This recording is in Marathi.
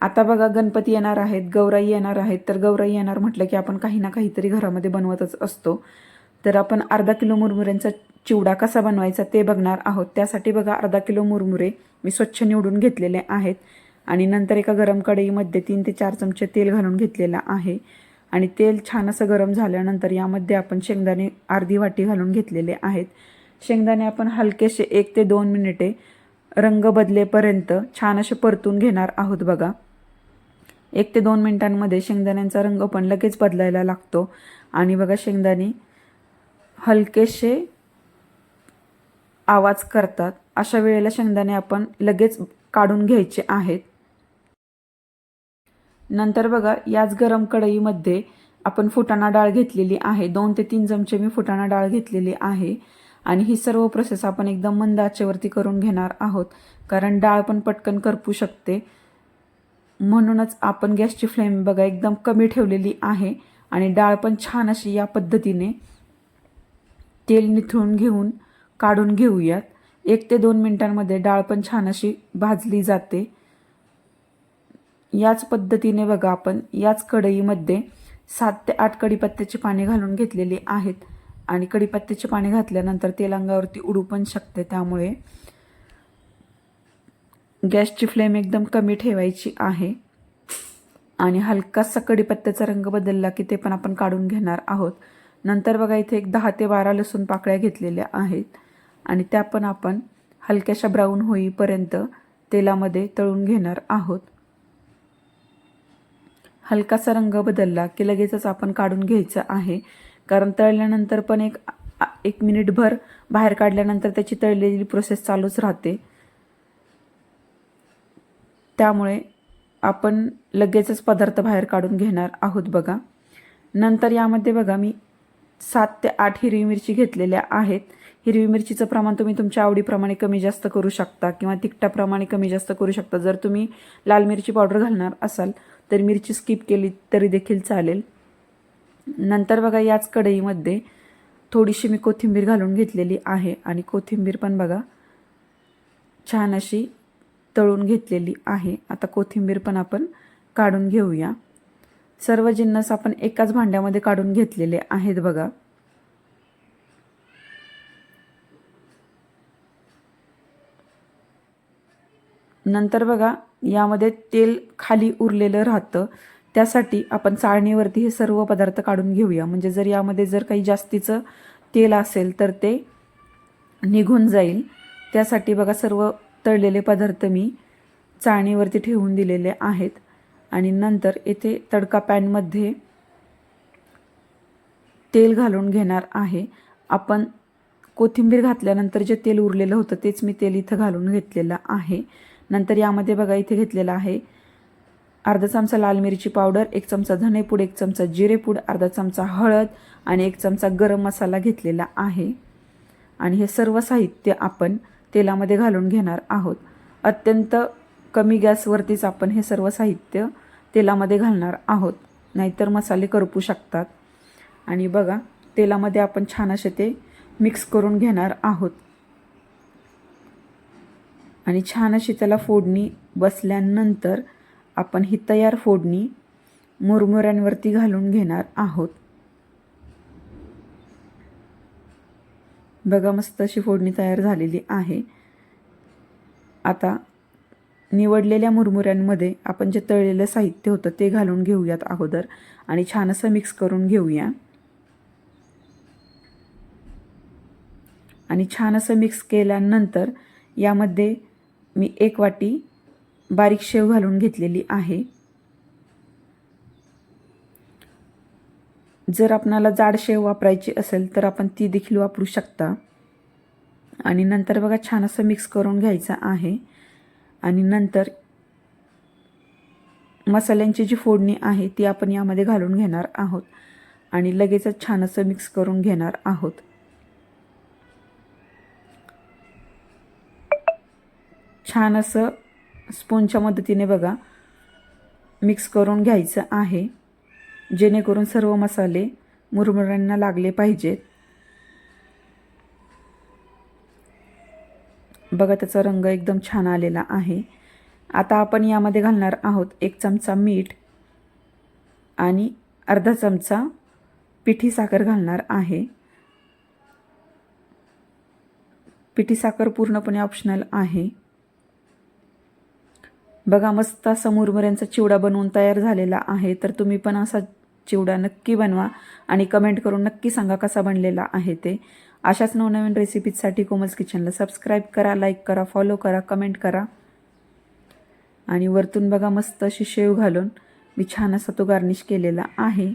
आता बघा गणपती येणार आहेत गौराई येणार आहेत. तर गौराई येणार म्हटलं की आपण काही ना काहीतरी घरामध्ये बनवतच असतो. तर आपण अर्धा किलो मुरमुऱ्यांचा चिवडा कसा बनवायचा ते बघणार आहोत. त्यासाठी बघा अर्धा किलो मुरमुरे मी स्वच्छ निवडून घेतलेले आहेत. आणि नंतर एका गरम कढईमध्ये तीन ते चार चमचे तेल घालून घेतलेलं आहे. आणि तेल छान असं गरम झाल्यानंतर यामध्ये आपण शेंगदाणे अर्धी वाटी घालून घेतलेले आहेत. शेंगदाणे आपण हलकेसे एक ते दोन मिनिटे रंग बदलेपर्यंत छान असे परतून घेणार आहोत बघा. एक ते दोन मिनिटांमध्ये शेंगदाण्यांचा रंग पण लगेच बदलायला लागतो. आणि बघा शेंगदाणे हलकेसे आवाज करतात. अशा वेळेला शेंगदाणे आपण लगेच काढून घ्यायचे आहेत. नंतर बघा याच गरम कढईमध्ये आपण फुटाणा डाळ घेतलेली आहे. दोन ते तीन चमचे मी फुटाणा डाळ घेतलेली आहे. आणि ही सर्व प्रोसेस आपण एकदम मंद आचेवरती करून घेणार आहोत. कारण डाळ पण पटकन करपू शकते. म्हणूनच आपण गॅसची फ्लेम बघा एकदम कमी ठेवलेली आहे आणि डाळ पण छान अशी या पद्धतीने तेल निथळून घेऊन काढून घेऊयात. एक ते दोन मिनटांमध्ये डाळ पण छान अशी भाजली जाते. याच पद्धतीने बघा आपण याच कढईमध्ये सात ते आठ कढीपत्त्याची पाने घालून घेतलेली आहेत. आणि कढीपत्त्याची पाने घातल्यानंतर तेल अंगावरती उडू पण शकते त्यामुळे. गॅसची फ्लेम एकदम कमी ठेवायची आहे. आणि हलकासा कढीपत्त्याचा रंग बदलला की ते पण आपण काढून घेणार आहोत. नंतर बघा इथे एक दहा ते बारा लसूण पाकळ्या घेतलेल्या आहेत. आणि त्या पण आपण हलक्याशा ब्राऊन होईपर्यंत तेलामध्ये तळून घेणार आहोत. हलकासा रंग बदलला की लगेचच आपण काढून घ्यायचं आहे. कारण तळल्यानंतर पण एक एक मिनिटभर बाहेर काढल्यानंतर त्याची तळलेली प्रोसेस चालूच राहते. त्यामुळे आपण लगेचच पदार्थ बाहेर काढून घेणार आहोत बघा. नंतर यामध्ये बघा मी सात ते आठ हिरवी मिरची घेतलेल्या आहेत. हिरवी मिरचीचं प्रमाण तुम्ही तुमच्या आवडीप्रमाणे कमी जास्त करू शकता किंवा तिखटाप्रमाणे कमी जास्त करू शकता. जर तुम्ही लाल मिरची पावडर घालणार असाल तर मिरची स्किप केली तरी देखील चालेल. नंतर बघा याच कढईमध्ये थोडीशी मी कोथिंबीर घालून घेतलेली आहे. आणि कोथिंबीर पण बघा छान अशी तळून घेतलेली आहे. आता कोथिंबीर पण आपण काढून घेऊया. सर्व जिन्नस आपण एकाच भांड्यामध्ये काढून घेतलेले आहेत बघा. नंतर बघा यामध्ये तेल खाली उरलेलं राहतं. त्यासाठी आपण चाळणीवरती हे सर्व पदार्थ काढून घेऊया. म्हणजे जर यामध्ये जर काही जास्तीचं तेल असेल तर ते निघून जाईल. त्यासाठी बघा सर्व तळलेले पदार्थ मी चाळणीवरती ठेवून दिलेले आहेत. आणि नंतर येथे तडका पॅनमध्ये तेल घालून घेणार आहे. आपण कोथिंबीर घातल्यानंतर जे तेल उरलेलं होतं तेच मी तेल इथं घालून घेतलेलं आहे. नंतर यामध्ये बघा इथे घेतलेलं आहे अर्धा चमचा लाल मिरची पावडर एक चमचा धनेपूड एक चमचा जिरेपूड अर्धा चमचा हळद आणि एक चमचा गरम मसाला घेतलेला आहे. आणि हे सर्व साहित्य आपण तेलामध्ये घालून घेणार आहोत. अत्यंत कमी गॅसवरतीच आपण हे सर्व साहित्य तेलामध्ये घालणार आहोत. नाहीतर मसाले करपू शकतात. आणि बघा तेलामध्ये आपण छान असे ते मिक्स करून घेणार आहोत. आणि छान अशी त्याला फोडणी बसल्यानंतर आपण ही तयार फोडणी मुरमुऱ्यांवरती घालून घेणार आहोत. बघा मस्त अशी फोडणी तयार झालेली आहे. आता निवडलेल्या मुरमुऱ्यांमध्ये आपण जे तळलेलं साहित्य होतं ते घालून घेऊयात अगोदर आणि छान असं मिक्स करून घेऊया. आणि छान असं मिक्स केल्यानंतर यामध्ये मी एक वाटी बारीक शेव घालून घेतलेली आहे. जर आपणाला जाड शेव वापरायची असेल तर आपण ती देखील वापरू शकता. आणि नंतर बघा छान असं मिक्स करून घ्यायचं आहे. आणि नंतर मसाल्यांची जी फोडणी आहे ती आपण यामध्ये घालून घेणार आहोत. आणि लगेचच छान असं मिक्स करून घेणार आहोत. छान असं स्पूनच्या मदतीने बघा मिक्स करून घ्यायचं आहे. जेणेकरून सर्व मसाले मुरमुऱ्यांना लागले पाहिजेत. बघा त्याचा रंग एकदम छान आलेला आहे. आता आपण यामध्ये घालणार आहोत एक चमचा मीठ आणि अर्धा चमचा पिठी साखर घालणार आहे. पिठी साखर पूर्णपणे ऑप्शनल आहे. बघा मस्त असा मुरमुऱ्यांचा चिवडा बनवून तयार झालेला आहे तर तुम्ही पण असा चिवडा नक्की बनवा आणि कमेंट करून नक्की सांगा कसा बनलेला आहे ते. अशाच नवनवीन रेसिपीजसाठी कोमल्स किचनला सबस्क्राईब करा लाईक करा फॉलो करा कमेंट करा. आणि वरतून बघा मस्त अशी शेव घालून मी छान असा तो गार्निश केलेला आहे.